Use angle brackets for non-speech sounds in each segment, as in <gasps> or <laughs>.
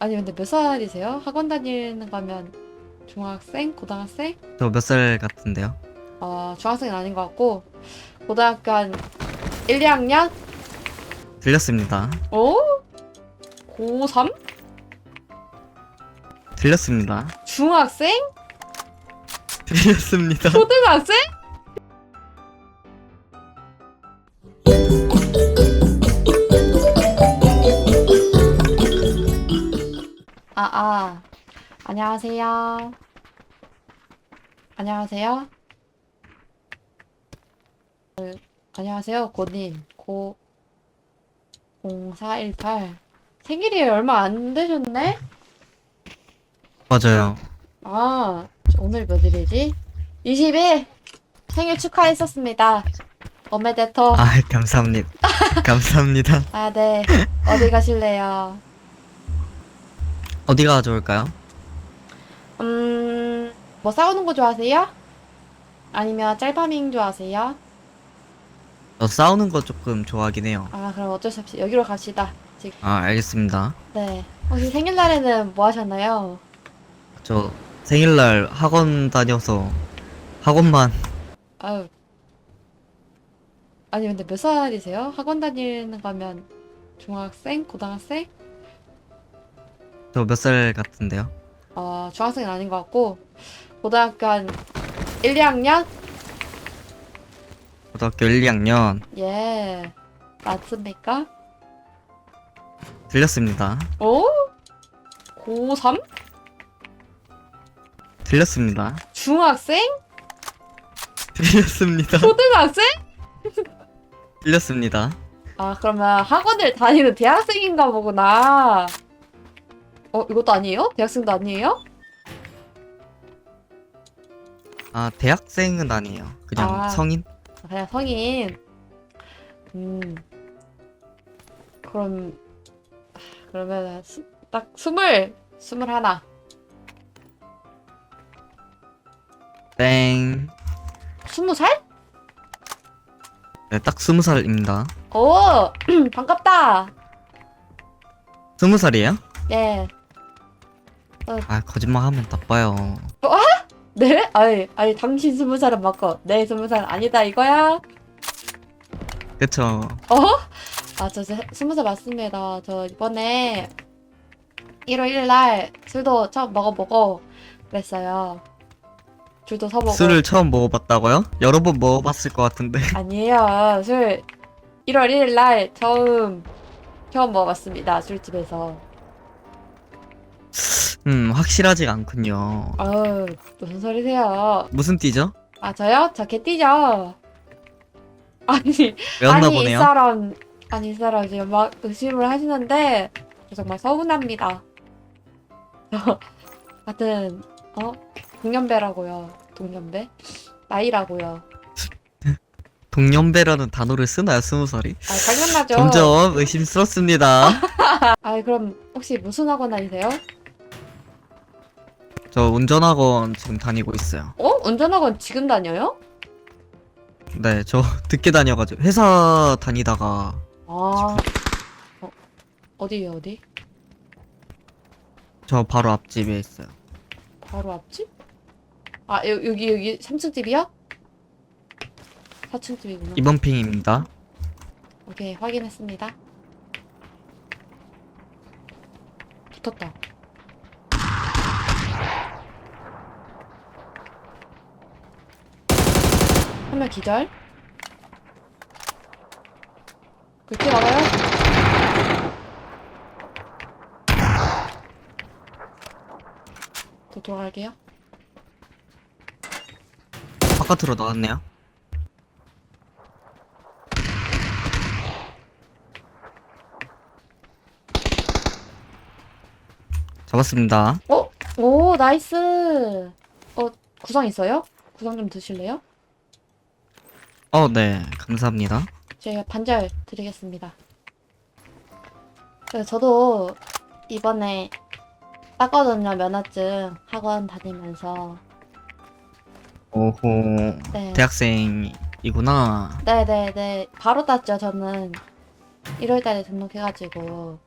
아니 근데 몇 살이세요? 학원 다니는 거면 중학생? 고등학생? 저 몇 살 같은데요? 어 중학생은 아닌 것 같고 고등학교 한 1, 2학년? 들렸습니다. 어? 고3? 들렸습니다. 중학생? 들렸습니다. 초등학생? 아, 아. 안녕하세요. 안녕하세요. 어, 안녕하세요, 고님. 고, 0418. 생일이 얼마 안 되셨네? 맞아요. 아, 오늘 몇 일이지? 20일! 생일 축하했었습니다. 오메데토. 아, 감사합니다. 감사합니다. 아, 네. 어디 가실래요? 어디가 좋을까요? 음, 뭐 싸우는 거 좋아하세요? 아니면 짤파밍 좋아하세요? 저 싸우는 거 조금 좋아하긴 해요. 아, 그럼 어쩔 수 없이 여기로 갑시다. 지금. 아, 알겠습니다. 네. 혹시 생일날에는 뭐 하셨나요? 저 생일날 학원 다녀서 학원만 아유. 아니, 근데 몇 살이세요? 학원 다니는 거면 중학생? 고등학생? 저 몇 살 같은데요? 어, 중학생은 아닌 것 같고, 고등학교 한 1, 2학년? 고등학교 1, 2학년 예. 맞습니까? 들렸습니다. 어? 고3? 들렸습니다. 중학생? 들렸습니다. 초등학생? 들렸습니다. 아, 그러면 학원을 다니는 대학생인가 보구나. 어, 이것도 아니에요? 대학생도 아니에요? 아, 대학생은 아니에요. 그냥 아. 성인? 아, 그냥 성인. 음. 그럼, 그러면 딱 스물, 스물 하나. 땡. 스무 살? 네, 딱 20살입니다. 오, <clears throat> 반갑다. 20살이에요? 네. 아, 거짓말 하면 나빠요. 네? 아니, 아니, 당신 스무 살은 맞고, 내 스무 살은 아니다, 이거야? 그쵸. 어? 아, 저 스- 스무 살 맞습니다. 저 이번에 1월 1일 날 술도 처음 먹어보고 그랬어요. 줄도 서보고. 술을 처음 먹어봤다고요? 여러 번 먹어봤을 것 같은데. <laughs> 아니에요. 술 1월 1일 날 처음 처음 먹어봤습니다. 술집에서. 음, 확실하지가 않군요. 아우 무슨 소리세요? 무슨 띠죠? 아 저요? 저 개띠죠. 아니 외웠나 아니 이 보네요. 사람 아니 이 사람 지금 막 의심을 하시는데 저 정말 서운합니다. <laughs> 하여튼 어 동년배라고요. 동년배 나이라고요. 동년배라는 단어를 쓰나요, 스무 살이? 아 당연하죠. 점점 의심스럽습니다. <laughs> 아 그럼 혹시 무슨 학원 다니세요? 저 운전학원 지금 다니고 있어요. 어? 운전학원 지금 다녀요? 네, 저 <laughs> 늦게 다녀가지고 회사 다니다가 아, 어, 어디요, 어디? 저 바로 앞집에 있어요. 바로 앞집? 아, 여, 여기, 여기 3층 집이요? 4층 집이구나. 이번 핑입니다. 오케이, 확인했습니다. 붙었다. 한 명 기절. 그렇게 나가요? 더 돌아갈게요. 바깥으로 나왔네요. 잡았습니다. 어? 오, 나이스. 어, 구상 있어요? 구상 좀 드실래요? 어, 네, 감사합니다. 제가 반절 드리겠습니다. 저도 이번에 땄거든요, 면허증 학원 다니면서. 오호, 네. 대학생이구나. 네네네. 바로 땄죠, 저는. 1월 달에 등록해가지고.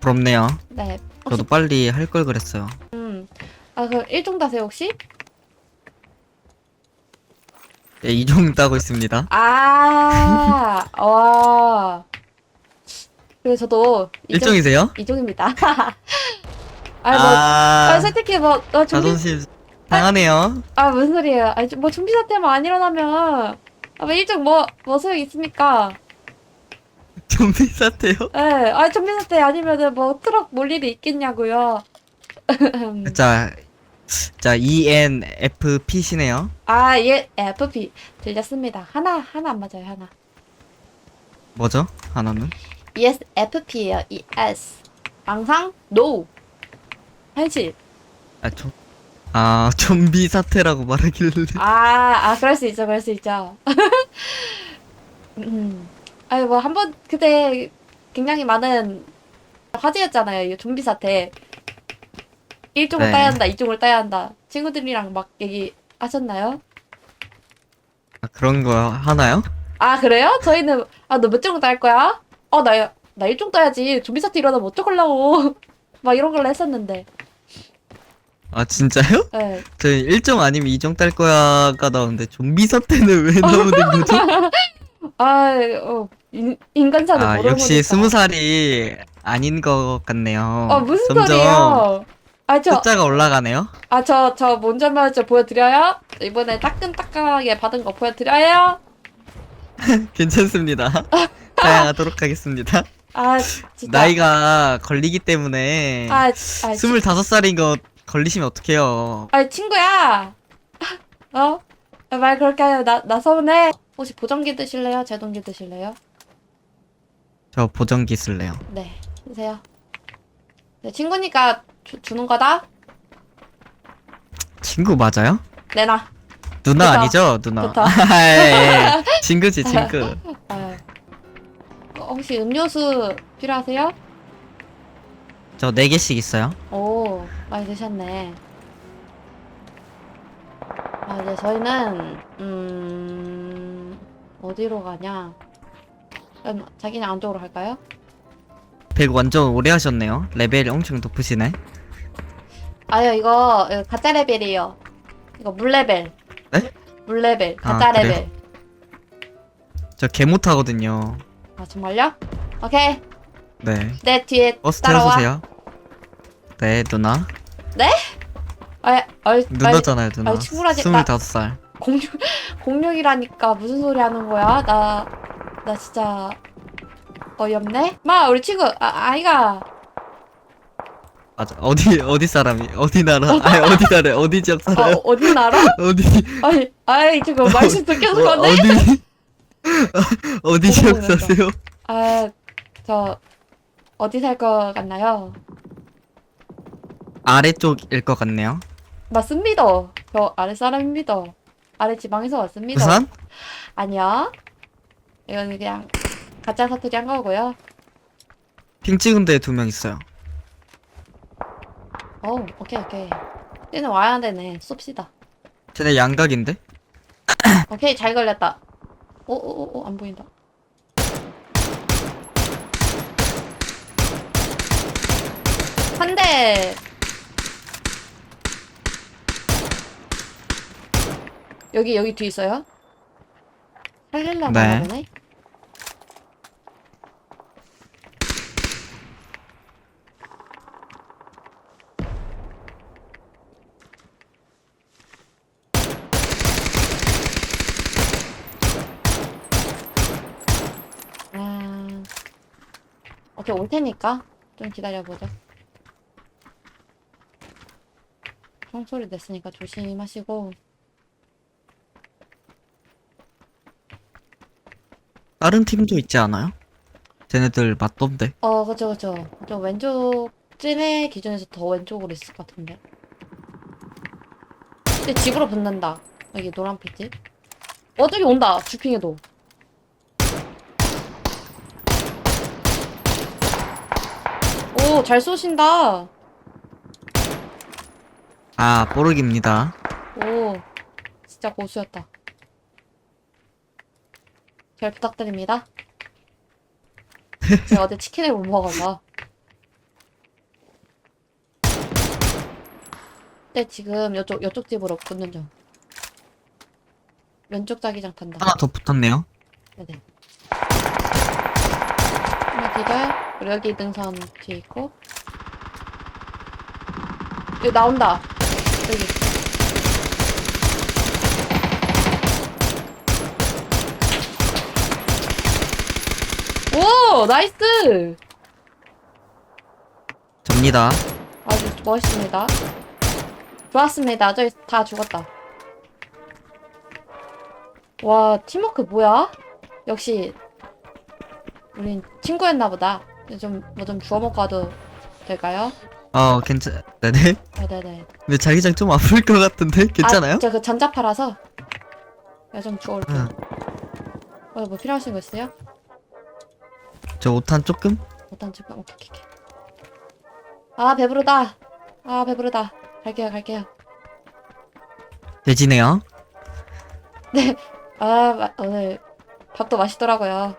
부럽네요. 네. 저도 빨리 할 걸 그랬어요. 음. 아, 그 일종 다세요, 혹시? 네, 이종 따고 있습니다. 아, 와. 그래서 저도 이종, 일종이세요? 이종입니다. <laughs> 아, 뭐, 아, 아, 솔직히 뭐, 너 좀비, 자존심 상하네요. 아, 아, 무슨 소리예요? 아니, 뭐, 좀비 사태만 안 일어나면, 아, 뭐, 일종 뭐, 뭐 소용 있습니까? <laughs> 좀비 사태요? 예, 아, 좀비 사태 아니면은 뭐, 트럭 몰 일이 있겠냐고요. <laughs> 자, 자 ENFP시네요. 아, 예, FP. 들렸습니다. 하나, 하나 안 맞아요, 하나. 뭐죠? 하나는? ESFP예요, ES. 항상, NO. 현실. 아, 좀, 아, 좀비 사태라고 말하길래. 아, 아, 그럴 수 있죠, 그럴 수 있죠. <laughs> 음. 아니, 뭐, 한 번, 그때 굉장히 많은 화제였잖아요, 이 좀비 사태. 1종을 네. 따야 한다, 2종을 따야 한다. 친구들이랑 막 얘기하셨나요? 아, 그런 거 하나요? 아, 그래요? 저희는, 아, 너 몇 종 딸 거야? 어, 나, 나 1종 따야지. 좀비 사태 일어나면 어떡하려고. <laughs> 막 이런 걸로 했었는데. 아, 진짜요? 예. 저 1종 아니면 2종 딸 거야가 나오는데 좀비 사태는 왜 <laughs> 나오는 거죠? 아, 어, 인, 인간사는 아, 역시. 스무 살이 아닌 것 같네요. 어, 무슨 점점 소리예요? 아, 저, 숫자가 올라가네요. 아, 저, 저 먼저 먼저 보여드려요? 이번에 따끈따끈하게 받은 거 보여드려요? <laughs> 괜찮습니다. <laughs> 사양하도록 하겠습니다. 아, 진짜. 나이가 걸리기 때문에 아, 아, 치- 스물다섯 살인 거 걸리시면 어떡해요. 아, 친구야. <laughs> 어? 아, 말 그렇게 하면 나, 나 서운해. 혹시 보정기 드실래요? 제동기 드실래요? 저 보정기 쓸래요. 네, 드세요. 네, 친구니까 주, 주는 거다? 친구 맞아요? 내놔. 누나 좋다. 아니죠? 누나. 좋다. 아, <laughs> 예, 예. 친구지 친구. 아, <laughs> 어, 혹시 음료수 필요하세요? 저 네 개씩 있어요. 오, 많이 드셨네. 아, 이제 저희는, 음, 어디로 가냐? 그럼 자기네 안쪽으로 갈까요? 백 완전 오래 하셨네요. 레벨이 엄청 높으시네. 아유, 이거, 이거 가짜 레벨이에요. 이거 물 레벨. 네? 물 레벨, 아, 가짜 그래요? 레벨. 저 개 못하거든요. 아, 정말요? 오케이. 네. 내 뒤에 버스 따라와. 태워주세요. 네 누나. 아, 아, 누나잖아요 누나. 친구라지- 나- 스물다섯 살. 공룡, <laughs> 공룡이라니까 무슨 소리 하는 거야? 나, 나 진짜 어이없네? 마, 우리 친구, 아, 아이가. 맞아. 어디 어디 사람이 어디 나라? 아니 어디 나라? 어디 지역 어, 살아요? 어디 나라? 어디 아이, 아이, 지금 말씀 듣겨서 어, 그러네? 어디 <laughs> <laughs> 어디 지역 사세요? 아, 저, 어디 살 것 같나요? 아래쪽일 것 같네요. 맞습니다. 저 아랫사람입니다. 아래 지방에서 왔습니다. 부산? 아니요. 이건 그냥 가짜 사투리 한 거고요. 핑 찍은 데두 명 있어요. 어, 오케이, 오케이. 얘는 와야 되네. 쏩시다. 쟤네 양각인데? <clears throat> 오케이, 잘 걸렸다. 오, 오, 오, 오, 안 보인다. 한 대. 여기, 여기 뒤에 있어요? 살릴라고 네. 하나 보네? 오케이, 올 테니까 좀 기다려보자. 총소리 냈으니까 조심하시고. 다른 팀도 있지 않아요? 쟤네들 맞던데. 어, 그쵸, 그쵸. 좀 왼쪽, 찐의 기준에서 더 왼쪽으로 있을 것 같은데. 근데 집으로 붙는다. 여기 노란 빛집. 어, 저기 온다. 주핑에도. 잘 쏘신다. 아, 뽀르기입니다. 오, 진짜 고수였다. 잘 부탁드립니다. <laughs> 제가 어제 치킨을 못 먹어서. 근데 네, 지금 이쪽, 이쪽 집으로 붙는 중. 왼쪽 자기장 탄다. 하나 더 붙었네요. 네네. 하나 기절. 그리고 여기 능선 뒤에 있고. 여기 나온다. 여기. 오! 나이스! 접니다. 아주 멋있습니다. 좋았습니다. 저기 다 죽었다. 와, 팀워크 뭐야? 역시, 우린 친구였나 보다. 좀, 뭐 좀 주워 먹고 와도 될까요? 어 괜찮. 네네. 네네네. 근데 자기장 좀 아플 것 같은데 괜찮아요? 아, 저그 전자파라서. 내가 좀 주워 올게요. 응. 어, 뭐 필요하신 거 있어요? 저 5탄 조금? 일단 지금, 오케이, 오케이, 오케이. 아, 배부르다. 아, 배부르다. 갈게요, 갈게요. 돼지네요. 아, 마- 오늘 밥도 맛있더라고요.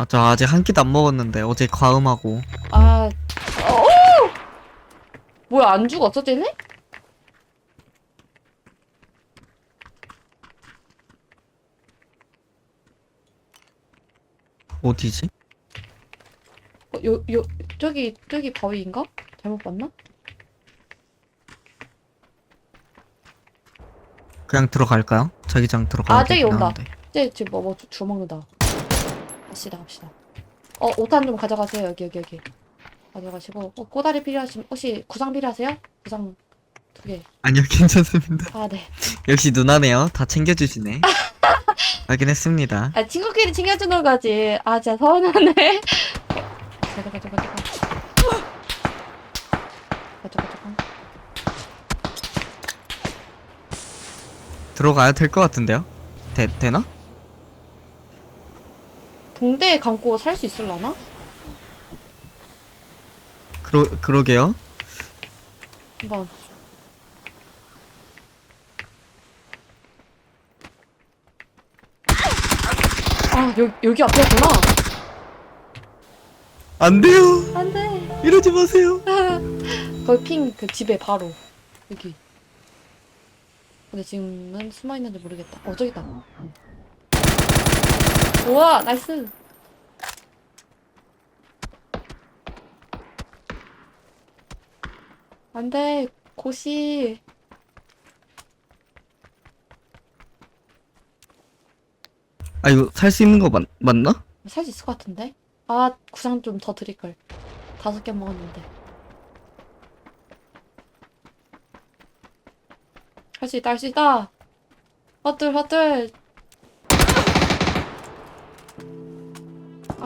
아 저 아직 한 끼도 안 먹었는데 어제 과음하고. 아, 어, 뭐야, 안 죽었어, 쟤네? 어디지? 어, 요, 요, 저기, 저기 바위인가? 잘못 봤나? 그냥 들어갈까요? 자기장 들어가야 아, 저기 온다. 쟤 지금 뭐, 뭐, 주- 주워 먹는다. 갑시다, 갑시다. 어, 오탄 좀 가져가세요, 여기, 여기, 여기. 가져가시고. 어, 꼬다리 필요하시면, 혹시 구상 필요하세요? 구상 두 개. 아니요 괜찮습니다. 아, 네. 역시 누나네요. 다 챙겨주시네. 확인했습니다. 아, 친구끼리 챙겨주는 거지. 아, 진짜 서운하네. 가져, 가져, 가져, 가져. 가져, 가져, 가져. 들어가야 될 것 같은데요? 되, 되나? 붕대 감고 살 수 있을라나? 그러, 그러게요. 한번. 아, 여, 여기 앞이었구나. 안 돼요. 안 돼. 이러지 마세요. <laughs> 거기 핑그 집에 바로. 여기. 근데 지금은 숨어 있는지 모르겠다. 어, 저기 있다. 우와, 나이스. 안 돼. 고시. 아 이거 살 수 있는 거 맞, 맞나? 살 수 있을 것 같은데? 아, 구상 좀 더 드릴걸. 다섯 개 먹었는데. 할 수 있다, 할 수 있다! 헛들, 헛들!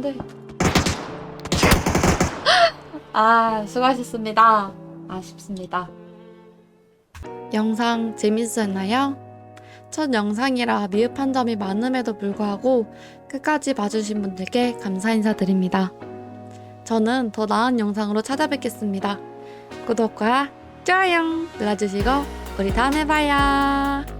안 돼. <gasps> 아, 수고하셨습니다. 아쉽습니다. 영상 재밌었나요? 첫 영상이라 미흡한 점이 많음에도 불구하고 끝까지 봐주신 분들께 감사 인사드립니다. 저는 더 나은 영상으로 찾아뵙겠습니다. 구독과 좋아요 눌러주시고 우리 다음에 봐요.